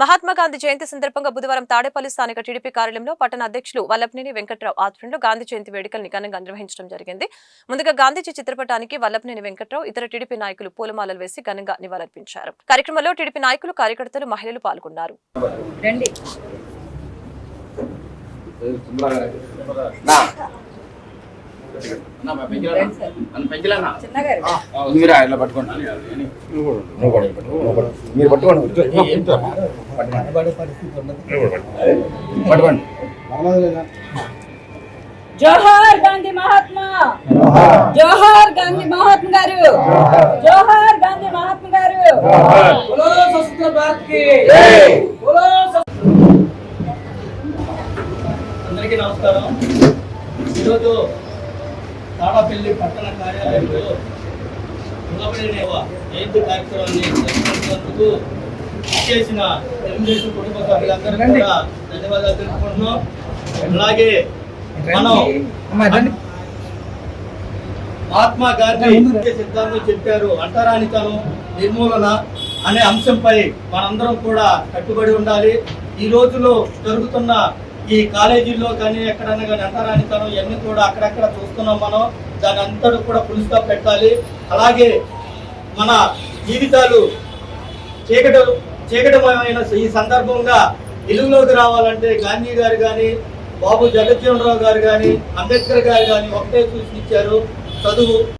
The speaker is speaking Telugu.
మహాత్మా గాంధీ జయంతి సందర్భంగా బుధవారం తాడేపల్లి స్థానిక టీడీపీ కార్యాలయంలో పట్టణ అధ్యక్షులు వల్లభనేని వెంకట్రావు ఆధ్వర్యంలో గాంధీ జయంతి వేడుకల్ని ఘనంగా నిర్వహించడం జరిగింది. ముందుగా గాంధీజీ చిత్రపటానికి వల్లభనేని వెంకట్రావు ఇతర టీడీపీ నాయకులు పూలమాలలు వేసి ఘనంగా నివాళులర్పించారు. కార్యక్రమంలో టీడీపీ నాయకులు కార్యకర్తలు మహిళలు పాల్గొన్నారు. సార్. చిన్నగారు. మీరు పట్టుకోండి. జోహార్ గాంధీ మహాత్మా. జోహార్ గాంధీ మహాత్మ గారు. జోహార్ గాంధీ మహాత్మ గారు. అందరికీ నమస్కారం. ఈరోజు తాడపల్లి పట్టణ కార్యాలయంలో జయంతి కార్యక్రమాన్ని చేసిన తెలుగుదేశం కుటుంబ సభ్యులందరికీ కూడా ధన్యవాదాలు తెలుపుకుంటున్నాం. అలాగే మనం మహాత్మా గాంధీ సిద్ధాంతం చెప్పారు అంటరానితనం నిర్మూలన అనే అంశంపై మనందరం కూడా కట్టుబడి ఉండాలి. ఈ రోజులో జరుగుతున్న ఈ కాలేజీల్లో కానీ ఎక్కడన్నా కానీ అంటరానితనం ఇవన్నీ కూడా అక్కడక్కడ చూస్తున్నాం మనం. దాని అంతటి కూడా పులుసుగా పెట్టాలి. అలాగే మన జీవితాలు చీకట చీకటమైన ఈ సందర్భంగా వెలుగులోకి రావాలంటే గాంధీ గారు కానీ బాబు జగజ్జీవన్ రావు గారు కానీ అంబేద్కర్ గారు కానీ ఒకటే సూచించారు ఇచ్చారు. చదువు